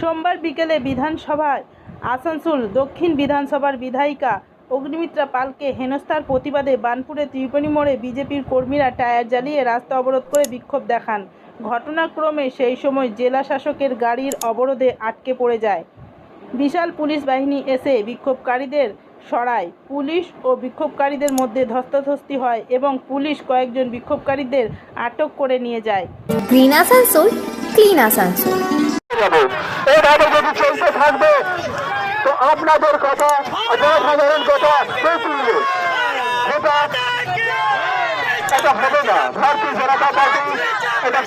সোমবার বিকেলে বিধানসভায় আসানসোল দক্ষিণ বিধানসভার বিধায়িকা অগ্নিমিত্রা পালকে হেনস্থার প্রতিবাদে বানপুরে ত্রিপণী মোড়ে বিজেপির কর্মীরা টায়ার জ্বালিয়ে রাস্তা অবরোধ করে বিক্ষোভ দেখান। ঘটনাক্রমে সেই সময় জেলা শাসকের গাড়ির অবরোধে আটকে পড়ে যায়। বিশাল পুলিশ বাহিনী এসে বিক্ষোভকারীদের সরায়। পুলিশ ও বিক্ষোভকারীদের মধ্যে ধস্তাধস্তি হয় এবং পুলিশ কয়েকজন বিক্ষোভকারীদের আটক করে নিয়ে যায়। গ্রিন আসানসোল ক্লিন আসানসোল এভাবে যদি চলতে থাকবে তো আপনাদের কথা জনসাধারণ কথা কে শুনবে? এটা এটা হবে না। ভারতীয় জনতা পার্টি এটা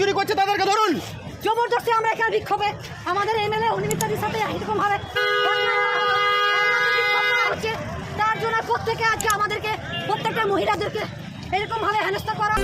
চুরি করছে তাদেরকে ধরুন জবরদস্তি আমরা এখানে বিক্ষোভে আমাদের এমএলএ অনিমিতাদির সাথে এরকম তার জন্য প্রত্যেকে আজকে আমাদেরকে, প্রত্যেকটা মহিলাদেরকে এরকম ভাবে হেনস্থা করা।